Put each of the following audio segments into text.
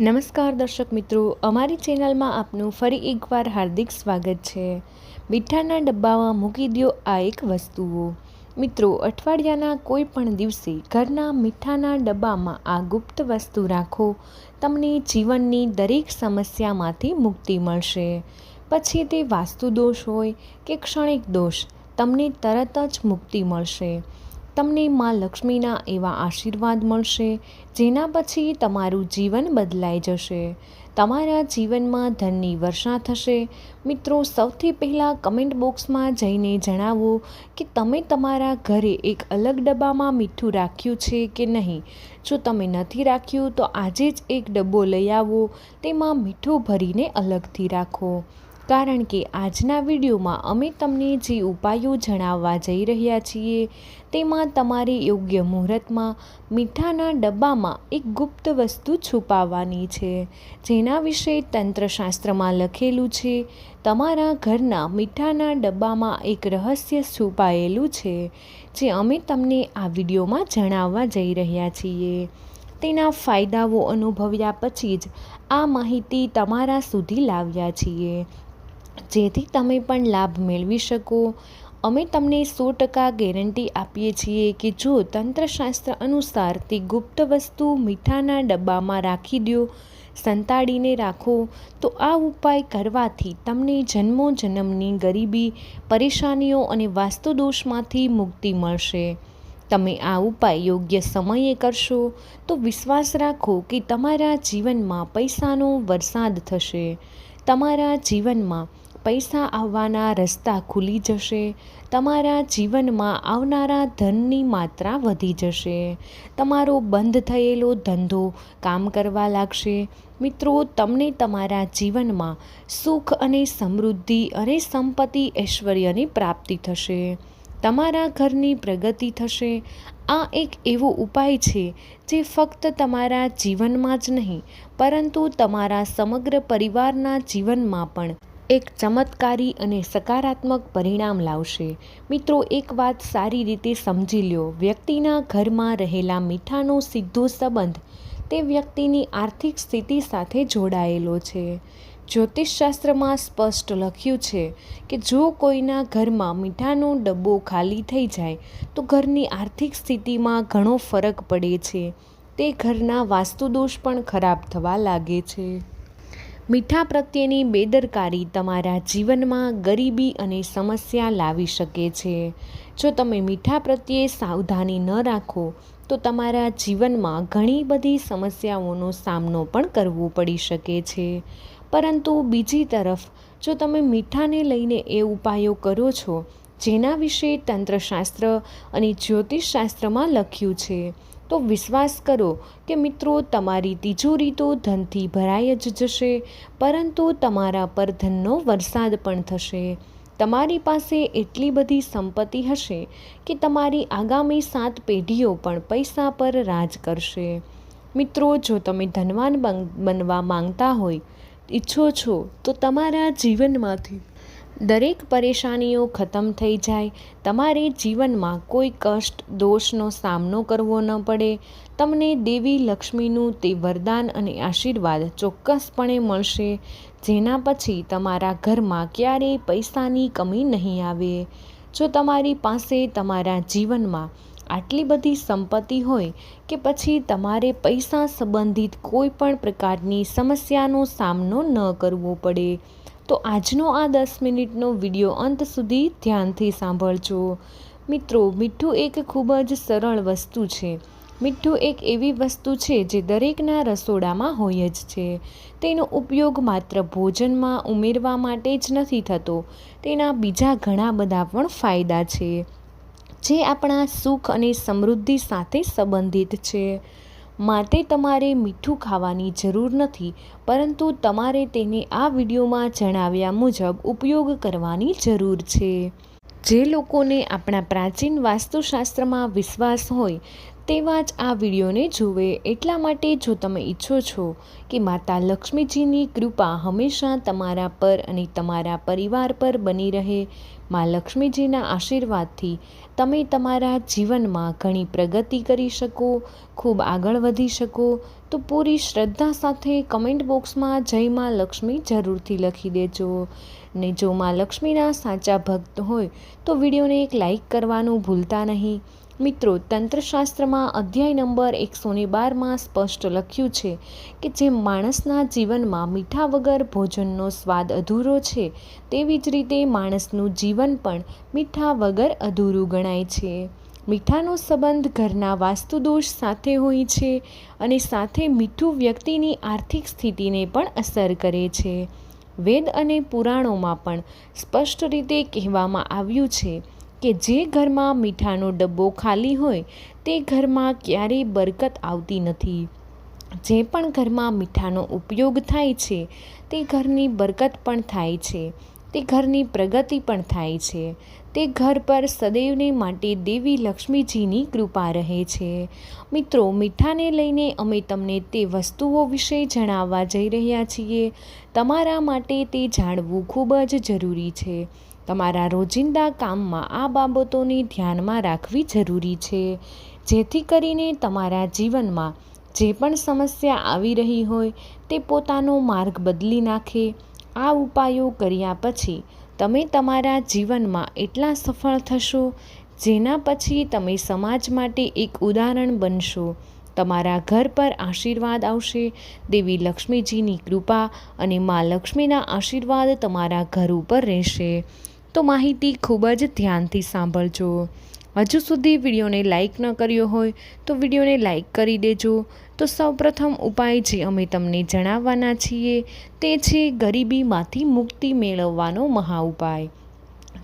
નમસ્કાર દર્શક મિત્રો, અમારી ચેનલમાં આપનું ફરી એકવાર હાર્દિક સ્વાગત છે. મીઠાના ડબ્બામાં મૂકી દો આ એક વસ્તુઓ. મિત્રો, અઠવાડિયાના કોઈ પણ દિવસે ઘરના મીઠાના ડબ્બામાં આ ગુપ્ત વસ્તુ રાખો, તમને જીવનની દરેક સમસ્યામાંથી મુક્તિ મળશે. પછી તે વાસ્તુ દોષ હોય કે ક્ષણિક દોષ, તમને તરત જ મુક્તિ મળશે. તમને માં લક્ષ્મીના એવા આશીર્વાદ મળશે, જેના પછી તમારું જીવન બદલાઈ જશે. તમારા જીવનમાં ધનની વર્ષા થશે. મિત્રો, સૌથી પહેલાં કમેન્ટ બોક્સમાં જઈને જણાવો કે તમે તમારા ઘરે એક અલગ ડબ્બામાં મીઠું રાખ્યું છે કે નહીં? જો તમે નથી રાખ્યું, તો આજે જ એક ડબ્બો લઈ આવો. તેમાં મીઠું ભરીને અલગથી રાખો. કારણ કે આજના વિડીયોમાં અમે તમને જે ઉપાયો જણાવવા જઈ રહ્યા છીએ, તેમાં તમારે યોગ્ય મુહૂર્તમાં મીઠાના ડબ્બામાં એક ગુપ્ત વસ્તુ છુપાવવાની છે, જેના વિશે તંત્રશાસ્ત્રમાં લખેલું છે, તમારા ઘરના મીઠાના ડબ્બામાં એક રહસ્ય છુપાયેલું છે, જે અમે તમને આ વિડીયોમાં જણાવવા જઈ રહ્યા છીએ. તેના ફાયદાઓ અનુભવ્યા પછી જ આ માહિતી તમારા સુધી લાવ્યા છીએ. જેથી તમે પણ લાભ મેળવી શકો. અમે તમને સો ટકા ગેરંટી આપીએ છીએ કે જો તંત્રશાસ્ત્ર અનુસાર તે ગુપ્ત વસ્તુ મીઠાના ડબ્બામાં રાખી દો, સંતાડીને રાખો, તો આ ઉપાય કરવાથી તમને જન્મો જન્મની ગરીબી, પરેશાનીઓ અને વાસ્તુદોષમાંથી મુક્તિ મળશે. તમે આ ઉપાય યોગ્ય સમયે કરશો, તો વિશ્વાસ રાખો કે તમારા જીવનમાં પૈસાનો વરસાદ થશે. તમારા જીવનમાં પૈસા આવવાના રસ્તા ખુલી જશે. તમારા જીવનમાં આવનારા ધનની માત્રા વધી જશે. તમારો બંધ થયેલો ધંધો કામ કરવા લાગશે. મિત્રો, તમને તમારા જીવનમાં સુખ અને સમૃદ્ધિ અને સંપત્તિ ઐશ્વર્યની પ્રાપ્તિ થશે. તમારા ઘરની પ્રગતિ થશે. આ એક એવો ઉપાય છે જે ફક્ત તમારા જીવનમાં જ નહીં, પરંતુ તમારા સમગ્ર પરિવારના જીવનમાં પણ એક ચમત્કારી અને સકારાત્મક પરિણામ લાવશે. મિત્રો, એક વાત સારી રીતે સમજી લ્યો. વ્યક્તિના ઘરમાં રહેલા મીઠાનો સીધો સંબંધ તે વ્યક્તિની આર્થિક સ્થિતિ સાથે જોડાયેલો છે. જ્યોતિષશાસ્ત્રમાં સ્પષ્ટ લખ્યું છે કે જો કોઈના ઘરમાં મીઠાનો ડબ્બો ખાલી થઈ જાય, તો ઘરની આર્થિક સ્થિતિમાં ઘણો ફરક પડે છે. તે ઘરના વાસ્તુદોષ પણ ખરાબ થવા લાગે છે. મીઠા પ્રત્યેની બેદરકારી તમારા જીવનમાં ગરીબી અને સમસ્યા લાવી શકે છે. જો તમે મીઠા પ્રત્યે સાવધાની ન રાખો, તો તમારા જીવનમાં ઘણી બધી સમસ્યાઓનો સામનો પણ કરવો પડી શકે છે. પરંતુ બીજી તરફ, જો તમે મીઠાને લઈને એ ઉપાયો કરો છો, જેના વિશે તંત્રશાસ્ત્ર અને જ્યોતિષશાસ્ત્રમાં લખ્યું છે તો વિશ્વાસ કરો કે મિત્રો, તમારી તિજોરી તો ધનથી ભરાઈ જ જશે, પરંતુ તમારા પર ધનનો વરસાદ પણ થશે. તમારી પાસે એટલી બધી સંપત્તિ હશે કે તમારી આગામી સાત પેઢીઓ પણ પૈસા પર રાજ કરશે. મિત્રો, જો તમે ધનવાન બનવા માંગતા હોય, ઈચ્છો છો, તો તમારા જીવનમાંથી દરેક પરેશાનીઓ ખતમ થઈ જાય. તમારે જીવનમાં કોઈ કષ્ટ, દોષનો સામનો કરવો ન પડે. તમને દેવી લક્ષ્મીનું તે વરદાન અને આશીર્વાદ ચોક્કસપણે મળશે. જેના પછી તમારા ઘરમાં ક્યારેય પૈસાની કમી નહીં આવે. જો તમારી પાસે તમારા જીવનમાં આટલી બધી સંપત્તિ હોય કે પછી તમારે પૈસા સંબંધિત કોઈ પણ પ્રકારની સમસ્યાનો સામનો ન કરવો પડે. તો આજનો આ દસ મિનિટનો વીડિયો અંત સુધી ધ્યાનથી સાંભળજો. મિત્રો, મીઠું એક ખૂબ જ સરળ વસ્તુ છે. મીઠું એક એવી વસ્તુ છે જે દરેકના રસોડામાં હોય જ છે. તેનો ઉપયોગ માત્ર ભોજનમાં ઉમેરવા માટે જ નથી થતો, તેના બીજા ઘણા બધા પણ ફાયદા છે, જે આપણા સુખ અને સમૃદ્ધિ સાથે સંબંધિત છે. માટે તમારે મીઠું ખાવાની જરૂર નથી, પરંતુ તમારે તેને આ વિડીયોમાં જણાવ્યા મુજબ ઉપયોગ કરવાની જરૂર છે. જે લોકોને આપણા પ્રાચીન વાસ્તુશાસ્ત્રમાં વિશ્વાસ હોય, તેવા જ આ વિડીયોને જુએ. એટલા માટે જો તમે ઈચ્છો છો કે માતા લક્ષ્મીજીની કૃપા હંમેશા તમારા પર અને તમારા પરિવાર પર બની રહે મા લક્ષ્મીજીના આશીર્વાદથી તમે તમારા જીવનમાં ઘણી પ્રગતિ કરી શકો, ખૂબ આગળ વધી શકો. તો પૂરી શ્રદ્ધા સાથે કમેન્ટ બોક્સમાં જય મા લક્ષ્મી જરૂરથી લખી દેજો. ને જો મા લક્ષ્મીના સાચા ભક્ત હોય તો વિડીયોને એક લાઈક કરવાનું ભૂલતા નહીં. મિત્રો, તંત્રશાસ્ત્રમાં અધ્યાય નંબર એકસો ને બારમાં સ્પષ્ટ લખ્યું છે કે જે માણસના જીવનમાં મીઠા વગર ભોજનનો સ્વાદ અધૂરો છે, તેવી જ રીતે માણસનું જીવન પણ મીઠા વગર અધૂરું ગણાય છે. મીઠાનો સંબંધ ઘરના વાસ્તુદોષ સાથે હોય છે અને સાથે મીઠું વ્યક્તિની આર્થિક સ્થિતિને પણ અસર કરે છે. વેદ અને પુરાણોમાં પણ સ્પષ્ટ રીતે કહેવામાં આવ્યું છે કે જે ઘરમાં મીઠાનો ડબ્બો ખાલી હોય, તે ઘરમાં ક્યારેય બરકત આવતી નથી. જે પણ ઘરમાં મીઠાનો ઉપયોગ થાય છે, તે ઘરની બરકત પણ થાય છે. તે ઘરની પ્રગતિ પણ થાય છે. તે ઘર પર સદૈવને માટે દેવી લક્ષ્મીજીની કૃપા રહે છે. મિત્રો, મીઠાને લઈને અમે તમને તે વસ્તુઓ વિશે જણાવવા જઈ રહ્યા છીએ. તમારા માટે તે જાણવું ખૂબ જ જરૂરી છે. તમારા રોજિંદા કામમાં આ બાબતોને ધ્યાનમાં રાખવી જરૂરી છે. જેથી કરીને તમારા જીવનમાં જે પણ સમસ્યા આવી રહી હોય, તે પોતાનો માર્ગ બદલી નાખે. આ ઉપાયો કર્યા પછી તમે તમારા જીવનમાં એટલા સફળ થશો, જેના પછી તમે સમાજ માટે એક ઉદાહરણ બનશો. તમારા ઘર પર આશીર્વાદ આવશે, દેવી લક્ષ્મીજીની કૃપા અને મા લક્ષ્મીના આશીર્વાદ તમારા ઘર ઉપર રહેશે. તો માહિતી ખૂબ જ ધ્યાનથી સાંભળજો. હજુ સુધી વિડીયોને લાઇક ન કર્યો હોય તો વિડીયોને લાઇક કરી દેજો. તો સૌપ્રથમ ઉપાય જે અમે તમને જણાવવાના છીએ તે છે ગરીબીમાંથી મુક્તિ મેળવવાનો મહા ઉપાય.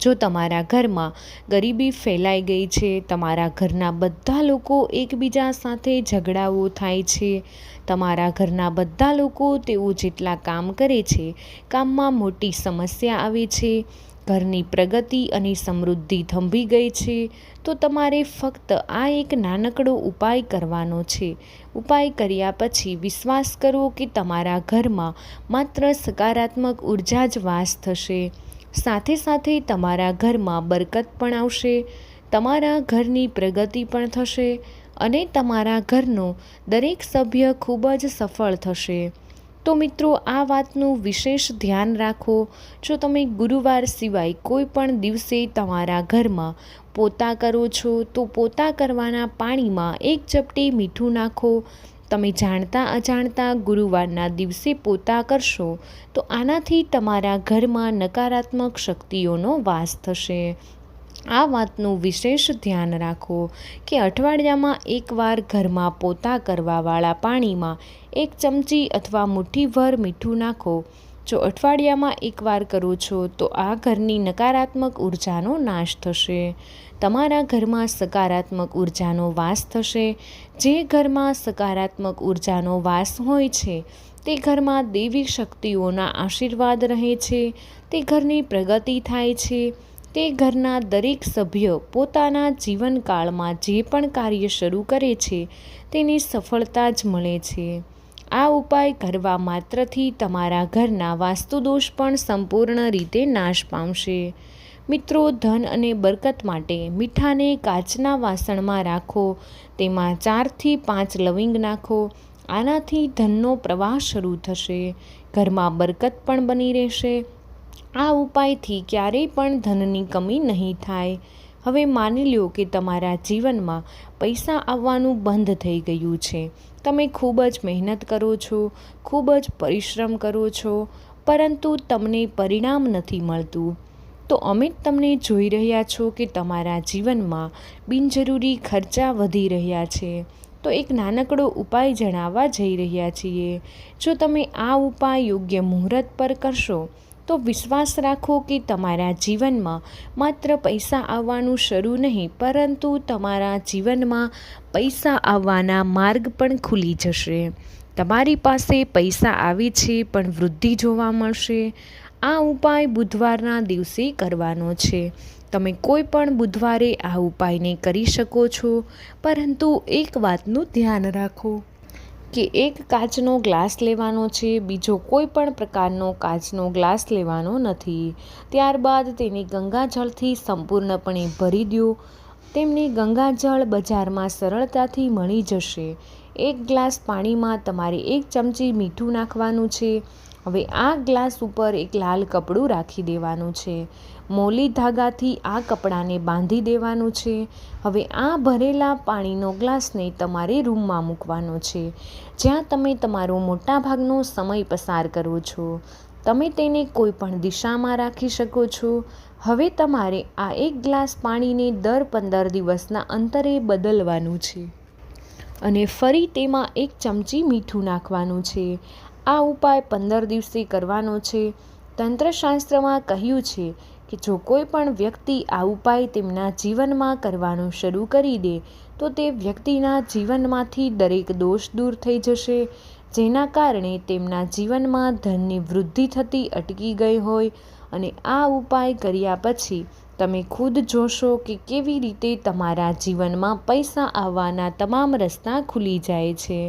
જો તમારા ઘરમાં ગરીબી ફેલાઈ ગઈ છે, તમારા ઘરના બધા લોકો એકબીજા સાથે ઝઘડાઓ થાય છે, તમારા ઘરના બધા લોકો તેઓ જેટલા કામ કરે છે, કામમાં મોટી સમસ્યા આવે છે ઘરની પ્રગતિ અને સમૃદ્ધિ થંભી ગઈ છે, તો તમારે ફક્ત આ એક નાનકડો ઉપાય કરવાનો છે. ઉપાય કર્યા પછી વિશ્વાસ કરો કે તમારા ઘરમાં માત્ર સકારાત્મક ઊર્જા જ વાસ થશે. સાથે સાથે તમારા ઘરમાં બરકત પણ આવશે, તમારા ઘરની પ્રગતિ પણ થશે અને તમારા ઘરનો દરેક સભ્ય ખૂબ જ સફળ થશે. તો મિત્રો, આ વાતનું વિશેષ ધ્યાન રાખો. જો તમે ગુરુવાર સિવાય કોઈ પણ દિવસે તમારા ઘરમાં પોતા કરો છો, તો પોતા કરવાના પાણીમાં એક ચપટી મીઠું નાખો. તમે જાણતા અજાણતા ગુરુવારના દિવસે પોતા કરશો, તો આનાથી તમારા ઘરમાં નકારાત્મક શક્તિઓનો વાસ થશે. આ વાતનું વિશેષ ધ્યાન રાખો કે અઠવાડિયામાં એકવાર ઘરમાં પોતા કરવાવાળા પાણીમાં એક ચમચી અથવા મુઠ્ઠીભર મીઠું નાખો. જો અઠવાડિયામાં એકવાર કરો છો, તો આ ઘરની નકારાત્મક ઉર્જાનો નાશ થશે. તમારા ઘરમાં સકારાત્મક ઉર્જાનો વાસ થશે. જે ઘરમાં સકારાત્મક ઉર્જાનો વાસ હોય છે, તે ઘરમાં દેવી શક્તિઓના આશીર્વાદ રહે છે, તે ઘરની પ્રગતિ થાય છે તે ઘરના દરેક સભ્ય પોતાના જીવનકાળમાં જે પણ કાર્ય શરૂ કરે છે, તેની સફળતા જ મળે છે. આ ઉપાય કરવા માત્રથી તમારા ઘરના વાસ્તુદોષ પણ સંપૂર્ણ રીતે નાશ પામશે. મિત્રો, ધન અને બરકત માટે મીઠાને કાચના વાસણમાં રાખો, તેમાં ચારથી પાંચ લવિંગ નાખો, આનાથી ધનનો પ્રવાહ શરૂ થશે. ઘરમાં બરકત પણ બની રહેશે. આ ઉપાયથી ક્યારેય પણ ધનની કમી નહીં થાય. હવે માની લ્યો કે તમારા જીવનમાં પૈસા આવવાનું બંધ થઈ ગયું છે. તમે ખૂબ જ મહેનત કરો છો, ખૂબ જ પરિશ્રમ કરો છો, પરંતુ તમને પરિણામ નથી મળતું. તો અમે તમને જોઈ રહ્યા છો કે તમારા જીવનમાં બિનજરૂરી ખર્ચા વધી રહ્યા છે. તો એક નાનકડો ઉપાય જણાવવા જઈ રહ્યા છીએ. જો તમે આ ઉપાય યોગ્ય મુહૂર્ત પર કરશો તો વિશ્વાસ રાખો કે તમારા જીવનમાં માત્ર પૈસા આવવાનું શરૂ નહીં, પરંતુ તમારા જીવનમાં પૈસા આવવાના માર્ગ પણ ખુલી જશે. તમારી પાસે પૈસા આવે છે, પણ વૃદ્ધિ જોવા મળશે. આ ઉપાય બુધવારના દિવસે કરવાનો છે. તમે કોઈ પણ બુધવારે આ ઉપાયને કરી શકો છો, પરંતુ એક વાતનું ધ્યાન રાખો. કે એક કાચનો ગ્લાસ લેવાનો છે, બીજો કોઈ પણ પ્રકારનો કાચનો ગ્લાસ લેવાનો નથી. ત્યારબાદ તેને ગંગાજળથી સંપૂર્ણપણે ભરી દો. તેમને ગંગાજળ બજારમાં સરળતાથી મળી જશે. એક ગ્લાસ પાણીમાં તમારે એક ચમચી મીઠું નાખવાનું છે. હવે આ ગ્લાસ ઉપર એક લાલ કપડું રાખી દેવાનું છે. મોલી ધાગાથી આ કપડાને બાંધી દેવાનું છે. હવે આ ભરેલા પાણીનો ગ્લાસને તમારે રૂમમાં મૂકવાનો છે. જ્યાં તમે તમારો મોટાભાગનો સમય પસાર કરો છો. તમે તેને કોઈ પણ દિશામાં રાખી શકો છો. હવે તમારે આ એક ગ્લાસ પાણીને દર પંદર દિવસના અંતરે બદલવાનું છે. અને ફરી તેમાં એક ચમચી મીઠું નાખવાનું છે. આ ઉપાય પંદર દિવસે કરવાનો છે. તંત્રશાસ્ત્રમાં કહ્યું છે કે જો કોઈ પણ વ્યક્તિ આ ઉપાય તેમના જીવનમાં કરવાનું શરૂ કરી દે, તો તે વ્યક્તિના જીવનમાંથી દરેક દોષ દૂર થઈ જશે. જેના કારણે તેમના જીવનમાં ધનની વૃદ્ધિ થતી અટકી ગઈ હોય અને આ ઉપાય કર્યા પછી તમે ખુદ જોશો કે કેવી રીતે તમારા જીવનમાં પૈસા આવવાના તમામ રસ્તા ખુલી જાય છે.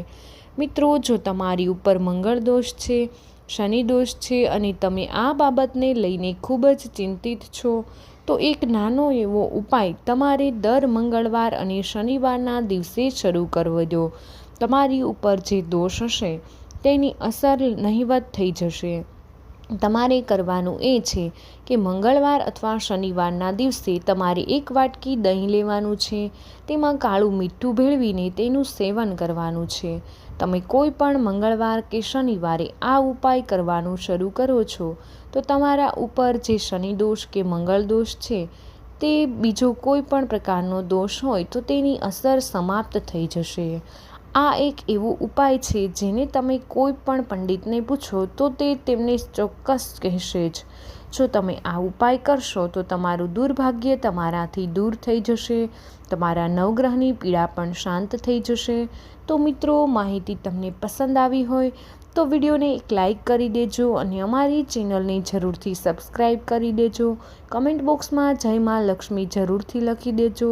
મિત્રો, જો તમારી ઉપર મંગળ દોષ છે, શનિ દોષ છે અને તમે આ બાબતને લઈને ખૂબ જ ચિંતિત છો, તો એક નાનો એવો ઉપાય તમારે દર મંગળવાર અને શનિવારના દિવસે શરૂ કરવો દો તમારી ઉપર જે દોષ હશે, તેની અસર નહિવત થઈ જશે. તમારે કરવાનું એ છે કે મંગળવાર અથવા શનિવારના દિવસે તમારે એક વાટકી દહીં લેવાનું છે, તેમાં કાળું મીઠું ભેળવીને તેનું સેવન કરવાનું છે. તમે કોઈ પણ મંગળવાર કે શનિવારે આ ઉપાય કરવાનું શરૂ કરો છો, તો તમારા ઉપર જે શનિ દોષ કે મંગળ દોષ છે, તે બીજો કોઈ પણ પ્રકારનો દોષ હોય તો તેની અસર સમાપ્ત થઈ જશે. આ એક એવો ઉપાય છે જેને તમે કોઈ પણ પંડિતને પૂછો તો તે તેમને ચોક્કસ કહેશે જ. જો તમે આ ઉપાય કરશો તો તમારું દુર્ભાગ્ય તમારાથી દૂર થઈ જશે, તમારા નવગ્રહની પીડા પણ શાંત થઈ જશે. તો મિત્રો, માહિતી તમને પસંદ આવી હોય તો વિડીયોને એક લાઇક કરી દેજો અને અમારી ચેનલને જરૂરથી સબસ્ક્રાઈબ કરી દેજો. કમેન્ટ બોક્સમાં જય મા લક્ષ્મી જરૂરથી લખી દેજો.